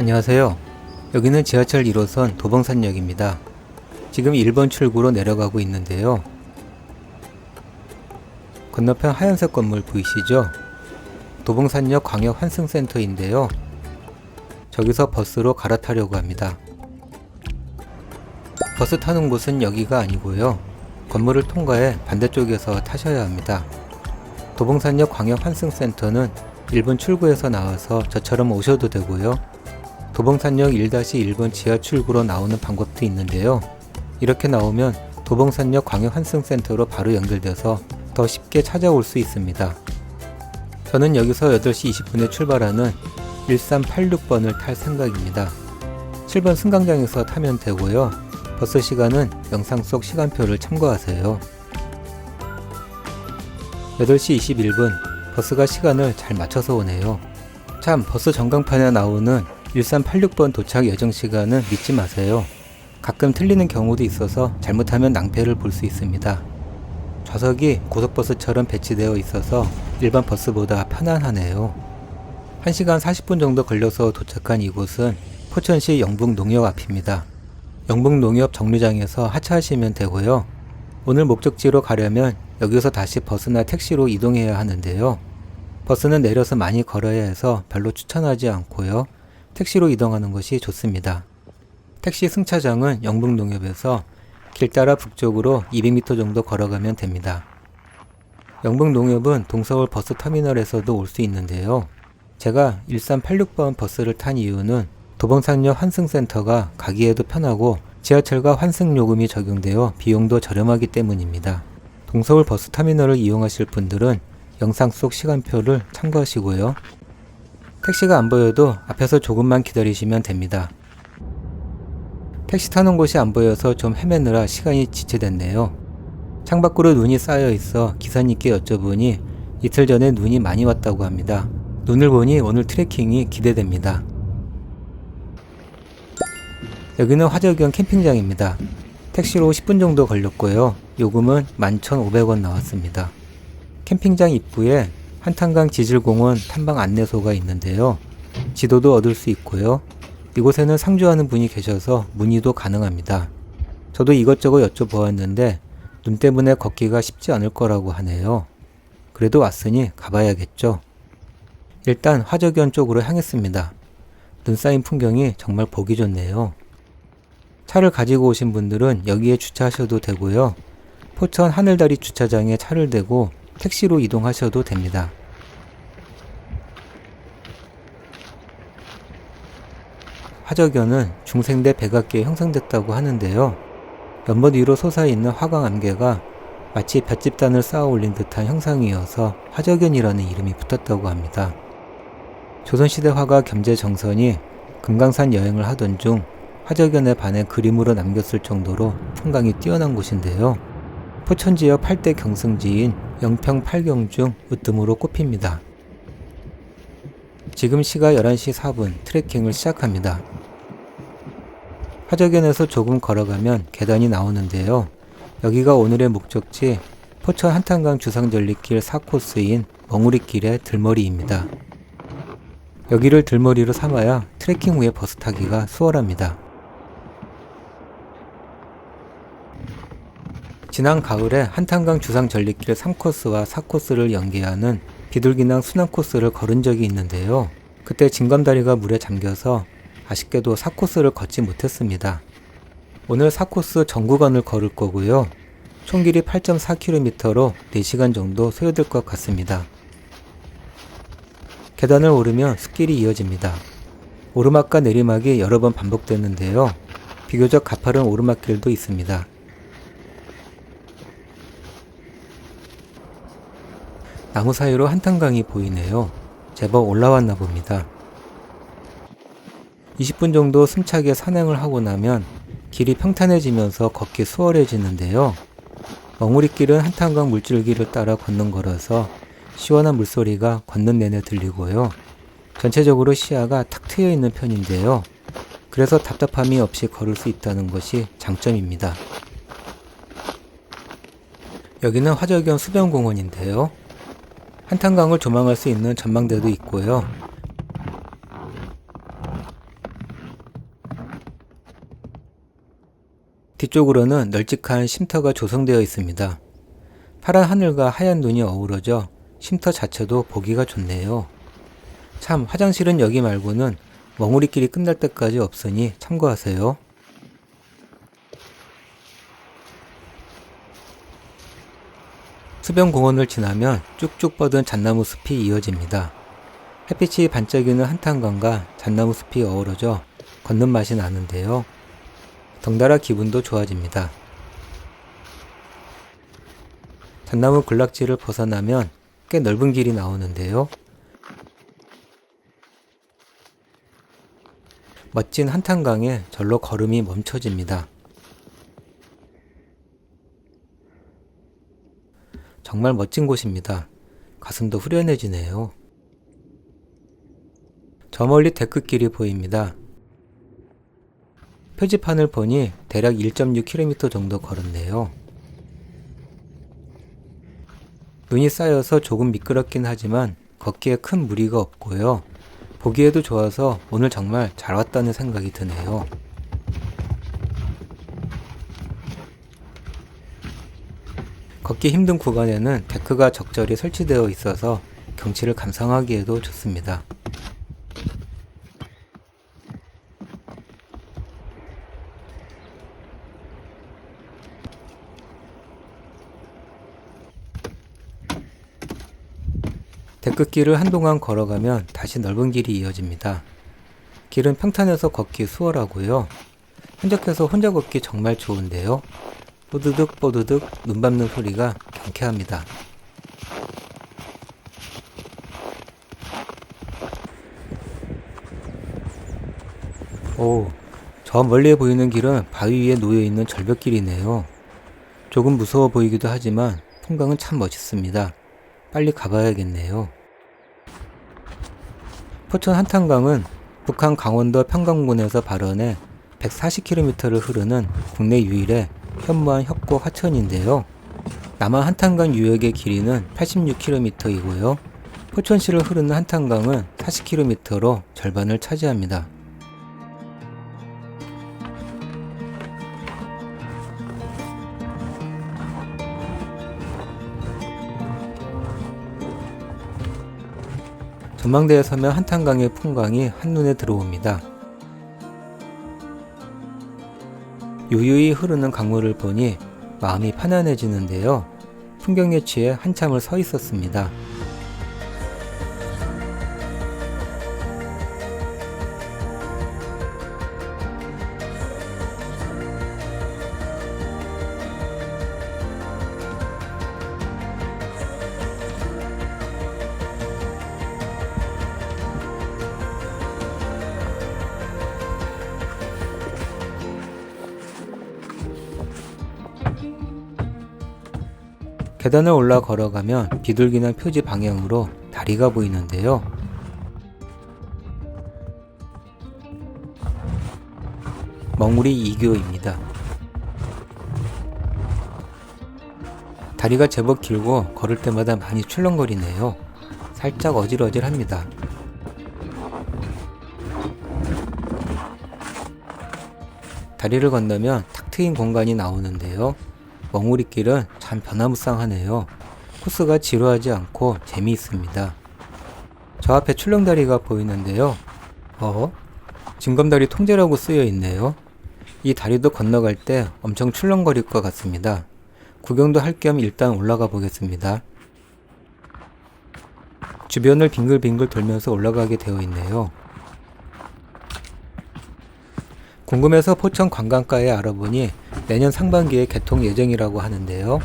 안녕하세요. 여기는 지하철 1호선 도봉산역입니다. 지금 1번 출구로 내려가고 있는데요. 건너편 하얀색 건물 보이시죠? 도봉산역 광역 환승센터인데요. 저기서 버스로 갈아타려고 합니다. 버스 타는 곳은 여기가 아니고요. 건물을 통과해 반대쪽에서 타셔야 합니다. 도봉산역 광역 환승센터는 1번 출구에서 나와서 저처럼 오셔도 되고요. 도봉산역 1-1번 지하 출구로 나오는 방법도 있는데요. 이렇게 나오면 도봉산역 광역 환승센터로 바로 연결돼서 더 쉽게 찾아올 수 있습니다. 저는 여기서 8시 20분에 출발하는 1386번을 탈 생각입니다. 7번 승강장에서 타면 되고요. 버스 시간은 영상 속 시간표를 참고하세요. 8시 21분 버스가 시간을 잘 맞춰서 오네요. 참 버스 전광판에 나오는 1386번 도착 예정 시간은 믿지 마세요. 가끔 틀리는 경우도 있어서 잘못하면 낭패를 볼 수 있습니다. 좌석이 고속버스처럼 배치되어 있어서 일반 버스보다 편안하네요. 1시간 40분 정도 걸려서 도착한 이곳은 포천시 영북농협 앞입니다. 영북농협 정류장에서 하차하시면 되고요. 오늘 목적지로 가려면 여기서 다시 버스나 택시로 이동해야 하는데요. 버스는 내려서 많이 걸어야 해서 별로 추천하지 않고요. 택시로 이동하는 것이 좋습니다. 택시 승차장은 영북농협에서 길 따라 북쪽으로 200m 정도 걸어가면 됩니다. 영북농협은 동서울 버스 터미널에서도 올 수 있는데요. 제가 1386번 버스를 탄 이유는 도봉산역 환승센터가 가기에도 편하고 지하철과 환승 요금이 적용되어 비용도 저렴하기 때문입니다. 동서울 버스 터미널을 이용하실 분들은 영상 속 시간표를 참고하시고요. 택시가 안 보여도 앞에서 조금만 기다리시면 됩니다. 택시 타는 곳이 안 보여서 좀 헤매느라 시간이 지체됐네요. 창밖으로 눈이 쌓여 있어 기사님께 여쭤보니 이틀 전에 눈이 많이 왔다고 합니다. 눈을 보니 오늘 트레킹이 기대됩니다. 여기는 화저경 캠핑장입니다. 택시로 10분 정도 걸렸고요. 요금은 11,500원 나왔습니다. 캠핑장 입구에 한탄강 지질공원 탐방 안내소가 있는데요. 지도도 얻을 수 있고요. 이곳에는 상주하는 분이 계셔서 문의도 가능합니다. 저도 이것저것 여쭤보았는데 눈 때문에 걷기가 쉽지 않을 거라고 하네요. 그래도 왔으니 가봐야겠죠. 일단 화저견 쪽으로 향했습니다. 눈 쌓인 풍경이 정말 보기 좋네요. 차를 가지고 오신 분들은 여기에 주차하셔도 되고요. 포천 하늘다리 주차장에 차를 대고 택시로 이동하셔도 됩니다. 화저견은 중생대 백악기에 형성됐다고 하는데요. 연못 위로 솟아있는 화강 암괴가 마치 볏집단을 쌓아 올린 듯한 형상이어서 화저견이라는 이름이 붙었다고 합니다. 조선시대 화가 겸재 정선이 금강산 여행을 하던 중 화저견에 반해 그림으로 남겼을 정도로 풍광이 뛰어난 곳인데요. 포천 지역 8대 경승지인 영평 8경 중 으뜸으로 꼽힙니다. 지금 시가 11시 4분 트레킹을 시작합니다. 화저견에서 조금 걸어가면 계단이 나오는데요. 여기가 오늘의 목적지 포천 한탄강 주상절리길 4코스인 멍우리길의 들머리입니다. 여기를 들머리로 삼아야 트레킹 후에 버스 타기가 수월합니다. 지난 가을에 한탄강 주상 전리길 3코스와 4코스를 연계하는 비둘기낭 순환 코스를 걸은 적이 있는데요. 그때 진검다리가 물에 잠겨서 아쉽게도 4코스를 걷지 못했습니다. 오늘 4코스 전 구간을 걸을 거고요. 총 길이 8.4km로 4시간 정도 소요될 것 같습니다. 계단을 오르면 숲길이 이어집니다. 오르막과 내리막이 여러 번 반복되는데요. 비교적 가파른 오르막길도 있습니다. 나무 사이로 한탄강이 보이네요. 제법 올라왔나 봅니다. 20분 정도 숨차게 산행을 하고 나면 길이 평탄해지면서 걷기 수월해지는데요. 멍우리길은 한탄강 물줄기를 따라 걷는 거라서 시원한 물소리가 걷는 내내 들리고요. 전체적으로 시야가 탁 트여 있는 편인데요. 그래서 답답함이 없이 걸을 수 있다는 것이 장점입니다. 여기는 화저경 수변공원인데요. 한탄강을 조망할 수 있는 전망대도 있고요. 뒤쪽으로는 널찍한 쉼터가 조성되어 있습니다. 파란 하늘과 하얀 눈이 어우러져 쉼터 자체도 보기가 좋네요. 참 화장실은 여기 말고는 멍우리끼리 끝날 때까지 없으니 참고하세요. 수변공원을 지나면 쭉쭉 뻗은 잣나무 숲이 이어집니다. 햇빛이 반짝이는 한탄강과 잣나무 숲이 어우러져 걷는 맛이 나는데요. 덩달아 기분도 좋아집니다. 잣나무 군락지를 벗어나면 꽤 넓은 길이 나오는데요. 멋진 한탄강에 절로 걸음이 멈춰집니다. 정말 멋진 곳입니다. 가슴도 후련해지네요. 저 멀리 데크길이 보입니다. 표지판을 보니 대략 1.6km 정도 걸었네요. 눈이 쌓여서 조금 미끄럽긴 하지만 걷기에 큰 무리가 없고요. 보기에도 좋아서 오늘 정말 잘 왔다는 생각이 드네요. 걷기 힘든 구간에는 데크가 적절히 설치되어 있어서 경치를 감상하기에도 좋습니다. 데크길을 한동안 걸어가면 다시 넓은 길이 이어집니다. 길은 평탄해서 걷기 수월하고요. 흔적해서 혼자 걷기 정말 좋은데요. 뽀드득 뽀드득 눈 밟는 소리가 경쾌합니다. 오, 저 멀리에 보이는 길은 바위 위에 놓여 있는 절벽길이네요. 조금 무서워 보이기도 하지만 풍광은 참 멋있습니다. 빨리 가봐야겠네요. 포천 한탄강은 북한 강원도 평강군에서 발원해 140km를 흐르는 국내 유일의 현무암 협곡 하천인데요. 남한 한탄강 유역의 길이는 86km이고요. 포천시를 흐르는 한탄강은 40km로 절반을 차지합니다. 전망대에 서면 한탄강의 풍광이 한눈에 들어옵니다. 유유히 흐르는 강물을 보니 마음이 편안해지는데요. 풍경에 취해 한참을 서 있었습니다. 계단을 올라 걸어가면 비둘기는 표지 방향으로 다리가 보이는데요. 멍우리 이교입니다. 다리가 제법 길고 걸을 때마다 많이 출렁거리네요. 살짝 어질어질합니다. 다리를 건너면 탁 트인 공간이 나오는데요. 멍우리길은 참 변화무쌍하네요. 코스가 지루하지 않고 재미있습니다. 저 앞에 출렁다리가 보이는데요. 어? 징검다리 통제라고 쓰여 있네요. 이 다리도 건너갈 때 엄청 출렁거릴 것 같습니다. 구경도 할 겸 일단 올라가 보겠습니다. 주변을 빙글빙글 돌면서 올라가게 되어 있네요. 궁금해서 포천 관광가에 알아보니 내년 상반기에 개통 예정이라고 하는데요.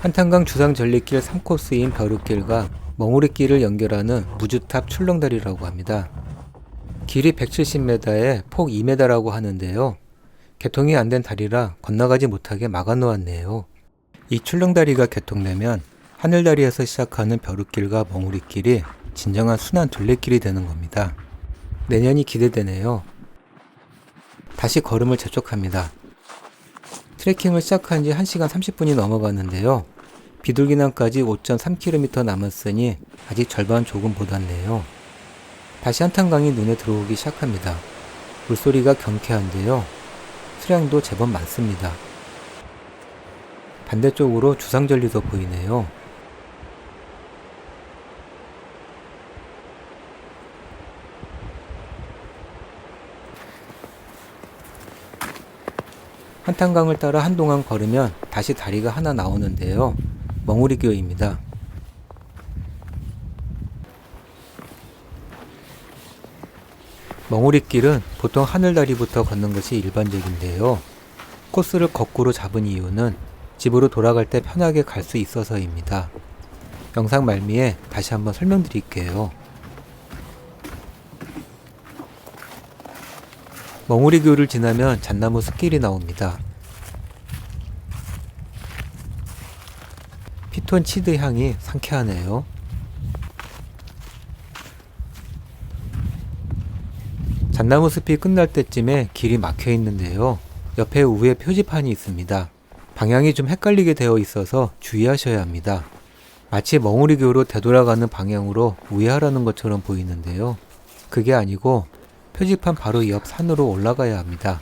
한탄강 주상 전리길 3코스인 벼룩길과 멍우리길을 연결하는 무주탑 출렁다리라고 합니다. 길이 170m에 폭 2m라고 하는데요. 개통이 안 된 다리라 건너가지 못하게 막아 놓았네요. 이 출렁다리가 개통되면 하늘다리에서 시작하는 벼룩길과 멍우리길이 진정한 순환 둘레길이 되는 겁니다. 내년이 기대되네요. 다시 걸음을 재촉합니다. 트레킹을 시작한 지 1시간 30분이 넘어갔는데요. 비둘기낭까지 5.3km 남았으니 아직 절반 조금 못 왔네요. 다시 한탄강이 눈에 들어오기 시작합니다. 물소리가 경쾌한데요. 수량도 제법 많습니다. 반대쪽으로 주상절리도 보이네요. 한탄강을 따라 한동안 걸으면 다시 다리가 하나 나오는데요. 멍우리교입니다. 멍우리길은 보통 하늘다리부터 걷는 것이 일반적인데요. 코스를 거꾸로 잡은 이유는 집으로 돌아갈 때 편하게 갈 수 있어서입니다. 영상 말미에 다시 한번 설명드릴게요. 멍우리교를 지나면 잣나무 숲길이 나옵니다. 피톤 치드 향이 상쾌하네요. 잣나무 숲이 끝날 때쯤에 길이 막혀 있는데요. 옆에 우회 표지판이 있습니다. 방향이 좀 헷갈리게 되어 있어서 주의하셔야 합니다. 마치 멍우리교로 되돌아가는 방향으로 우회하라는 것처럼 보이는데요. 그게 아니고 표지판 바로 옆 산으로 올라가야 합니다.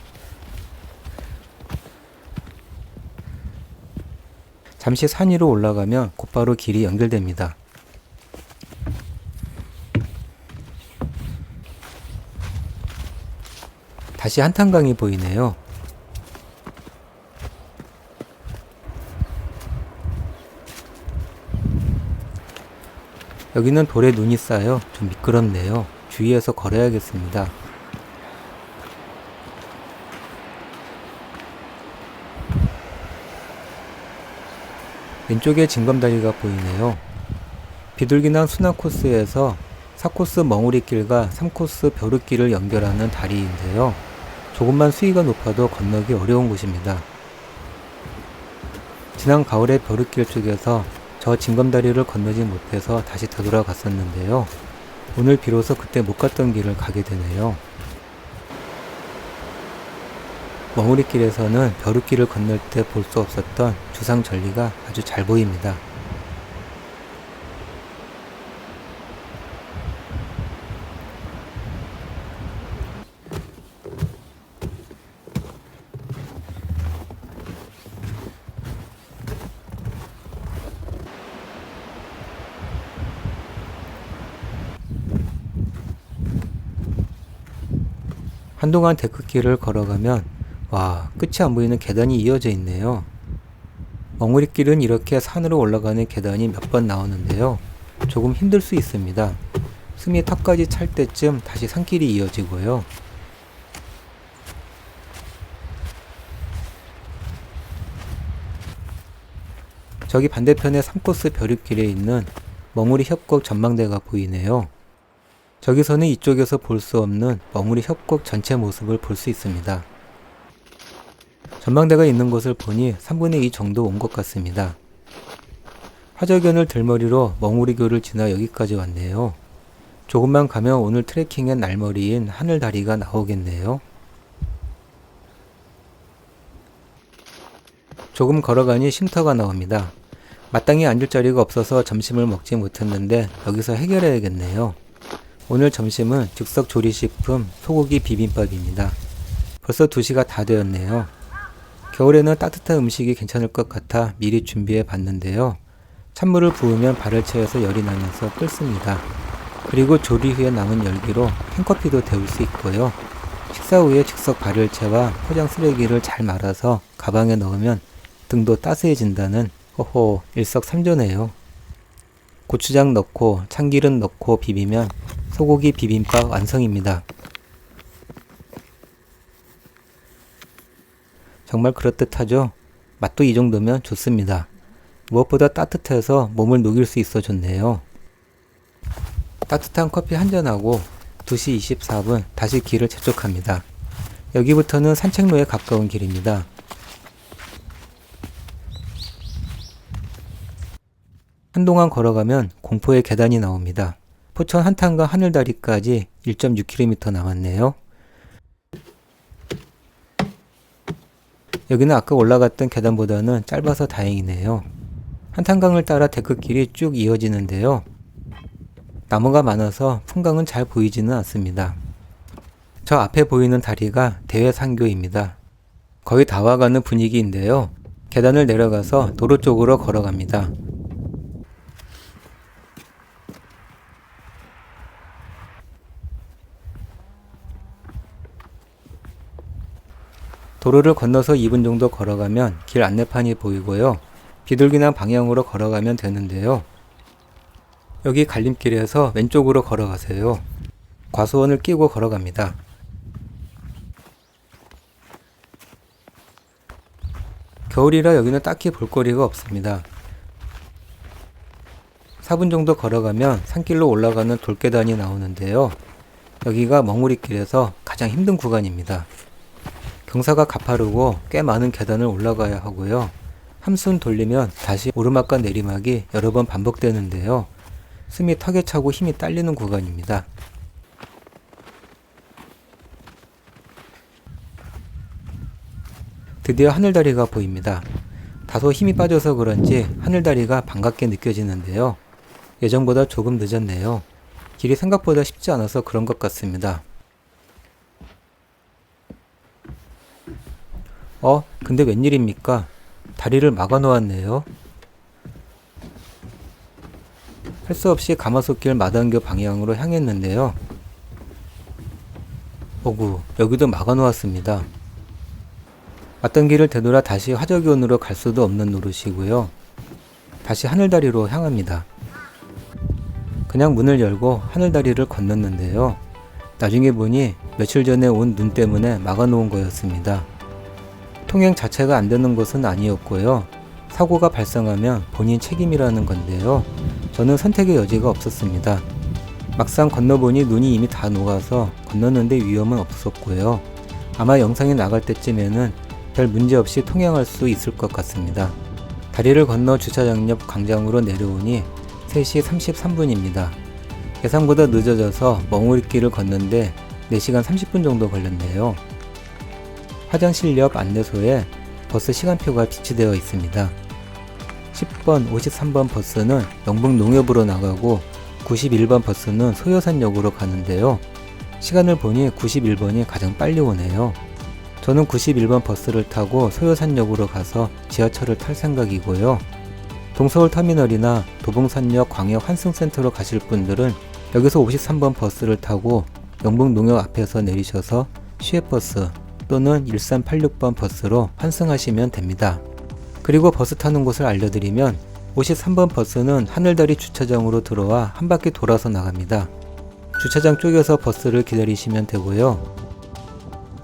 잠시 산 위로 올라가면 곧바로 길이 연결됩니다. 다시 한탄강이 보이네요. 여기는 돌에 눈이 쌓여 좀 미끄럽네요. 주의해서 걸어야겠습니다. 왼쪽에 징검다리가 보이네요. 비둘기낭 순환 코스에서 4코스 멍우리길과 3코스 벼룩길을 연결하는 다리인데요. 조금만 수위가 높아도 건너기 어려운 곳입니다. 지난 가을에 벼룩길 쪽에서 저 징검다리를 건너지 못해서 다시 되돌아갔었는데요. 오늘 비로소 그때 못 갔던 길을 가게 되네요. 멍우리길에서는 벼룩길을 건널 때 볼 수 없었던 주상 전리가 아주 잘 보입니다. 한동안 데크길을 걸어가면 와 끝이 안 보이는 계단이 이어져 있네요. 멍우리길은 이렇게 산으로 올라가는 계단이 몇 번 나오는데요. 조금 힘들 수 있습니다. 숨이 턱까지 찰 때쯤 다시 산길이 이어지고요. 저기 반대편에 3코스 벼룩길에 있는 멍우리 협곡 전망대가 보이네요. 저기서는 이쪽에서 볼 수 없는 멍우리 협곡 전체 모습을 볼 수 있습니다. 전망대가 있는 곳을 보니 3분의 2 정도 온 것 같습니다. 화저견을 들머리로 멍우리교를 지나 여기까지 왔네요. 조금만 가면 오늘 트레킹의 날머리인 하늘다리가 나오겠네요. 조금 걸어가니 쉼터가 나옵니다. 마땅히 앉을 자리가 없어서 점심을 먹지 못했는데 여기서 해결해야겠네요. 오늘 점심은 즉석 조리식품 소고기 비빔밥입니다. 벌써 2시가 다 되었네요. 겨울에는 따뜻한 음식이 괜찮을 것 같아 미리 준비해 봤는데요. 찬물을 부으면 발을 채워서 열이 나면서 끓습니다. 그리고 조리 후에 남은 열기로 캔커피도 데울 수 있고요. 식사 후에 즉석 발열체와 포장 쓰레기를 잘 말아서 가방에 넣으면 등도 따스해진다는 호호 일석삼조네요. 고추장 넣고 참기름 넣고 비비면 소고기 비빔밥 완성입니다. 정말 그럴듯하죠? 맛도 이 정도면 좋습니다. 무엇보다 따뜻해서 몸을 녹일 수 있어 좋네요. 따뜻한 커피 한잔하고 2시 24분 다시 길을 재촉합니다. 여기부터는 산책로에 가까운 길입니다. 한동안 걸어가면 공포의 계단이 나옵니다. 포천 한탄과 하늘다리까지 1.6km 남았네요. 여기는 아까 올라갔던 계단보다는 짧아서 다행이네요. 한탄강을 따라 데크길이 쭉 이어지는데요. 나무가 많아서 풍광은 잘 보이지는 않습니다. 저 앞에 보이는 다리가 대회산교입니다. 거의 다 와가는 분위기인데요. 계단을 내려가서 도로 쪽으로 걸어갑니다. 도로를 건너서 2분 정도 걸어가면 길 안내판이 보이고요. 비둘기나 방향으로 걸어가면 되는데요. 여기 갈림길에서 왼쪽으로 걸어가세요. 과수원을 끼고 걸어갑니다. 겨울이라 여기는 딱히 볼거리가 없습니다. 4분 정도 걸어가면 산길로 올라가는 돌계단이 나오는데요. 여기가 멍우리길에서 가장 힘든 구간입니다. 경사가 가파르고 꽤 많은 계단을 올라가야 하고요. 함순 돌리면 다시 오르막과 내리막이 여러 번 반복되는데요. 숨이 턱에 차고 힘이 딸리는 구간입니다. 드디어 하늘다리가 보입니다. 다소 힘이 빠져서 그런지 하늘다리가 반갑게 느껴지는데요. 예전보다 조금 늦었네요. 길이 생각보다 쉽지 않아서 그런 것 같습니다. 어, 근데 웬일입니까? 다리를 막아 놓았네요. 할 수 없이 가마솥길 마당교 방향으로 향했는데요. 오구, 여기도 막아 놓았습니다. 왔던 길을 되돌아 다시 화적연으로 갈 수도 없는 노릇이고요. 다시 하늘다리로 향합니다. 그냥 문을 열고 하늘다리를 건넜는데요. 나중에 보니 며칠 전에 온 눈 때문에 막아 놓은 거였습니다. 통행 자체가 안 되는 것은 아니었고요. 사고가 발생하면 본인 책임이라는 건데요. 저는 선택의 여지가 없었습니다. 막상 건너보니 눈이 이미 다 녹아서 건너는데 위험은 없었고요. 아마 영상이 나갈 때쯤에는 별 문제 없이 통행할 수 있을 것 같습니다. 다리를 건너 주차장 옆 광장으로 내려오니 3시 33분입니다. 예상보다 늦어져서 멍울길을 걷는데 4시간 30분 정도 걸렸네요. 화장실 옆 안내소에 버스 시간표가 비치되어 있습니다. 10번, 53번 버스는 영북 농협으로 나가고 91번 버스는 소요산역으로 가는데요. 시간을 보니 91번이 가장 빨리 오네요. 저는 91번 버스를 타고 소요산역으로 가서 지하철을 탈 생각이고요. 동서울 터미널이나 도봉산역 광역 환승센터로 가실 분들은 여기서 53번 버스를 타고 영북 농협 앞에서 내리셔서 시외버스 또는 1386번 버스로 환승하시면 됩니다. 그리고 버스 타는 곳을 알려드리면 53번 버스는 하늘다리 주차장으로 들어와 한 바퀴 돌아서 나갑니다. 주차장 쪽에서 버스를 기다리시면 되고요.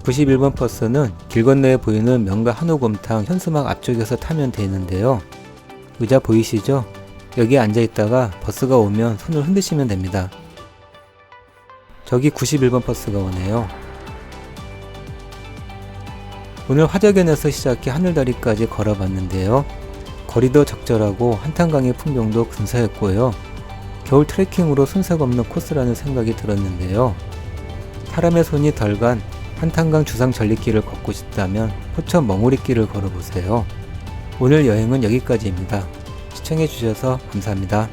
91번 버스는 길 건너에 보이는 명가 한우곰탕 현수막 앞쪽에서 타면 되는데요. 의자 보이시죠? 여기에 앉아 있다가 버스가 오면 손을 흔드시면 됩니다. 저기 91번 버스가 오네요. 오늘 화적연에서 시작해 하늘다리까지 걸어봤는데요. 거리도 적절하고 한탄강의 풍경도 근사했고요. 겨울 트레킹으로 손색 없는 코스라는 생각이 들었는데요. 사람의 손이 덜 간 한탄강 주상 전리길을 걷고 싶다면 포천 멍우리길을 걸어보세요. 오늘 여행은 여기까지입니다. 시청해주셔서 감사합니다.